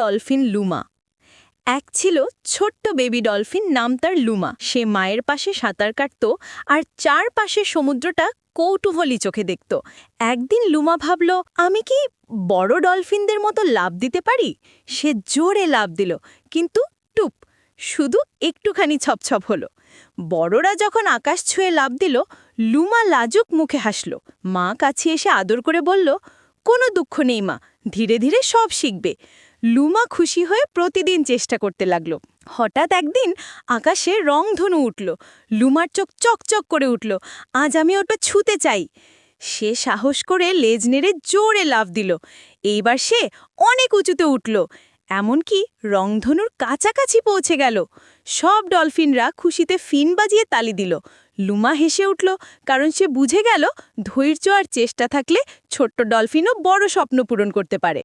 Dolphin Luma. এক ছিল ছোট্ট বেবি ডলফিন, নাম তার লুমা। সে মায়ের পাশে সাঁতার কাটত আর চারপাশে সমুদ্রটা কৌতূহলী চোখে দেখত। একদিন লুমা ভাবল, আমি কি বড় ডলফিনদের মতো লাভ দিতে পারি? সে জোরে লাভ দিল, কিন্তু টুপ, শুধু একটুখানি ছপছপ হলো। বড়রা যখন আকাশ ছুঁয়ে লাভ দিল, লুমা লাজুক মুখে হাসল। মা কাছে এসে আদর করে বলল, কোনো দুঃখ নেই মা, ধীরে ধীরে সব শিখবে। লুমা খুশি হয়ে প্রতিদিন চেষ্টা করতে লাগল। হঠাৎ একদিন আকাশে রংধনু উঠল। লুমার চোখ চকচক করে উঠল। আজ আমি ওটা ছুতে চাই। সে সাহস করে লেজ নেড়ে জোরে লাফ দিল। এইবার সে অনেক উঁচুতে উঠল। এমনকি রংধনুর কাছাকাছি পৌঁছে গেল। সব ডলফিনরা খুশিতে ফিন বাজিয়ে তালি দিল। লুমা হেসে উঠল, কারণ সে বুঝে গেল ধৈর্য আর চেষ্টা থাকলে ছোট্ট ডলফিনও বড় স্বপ্ন পূরণ করতে পারে।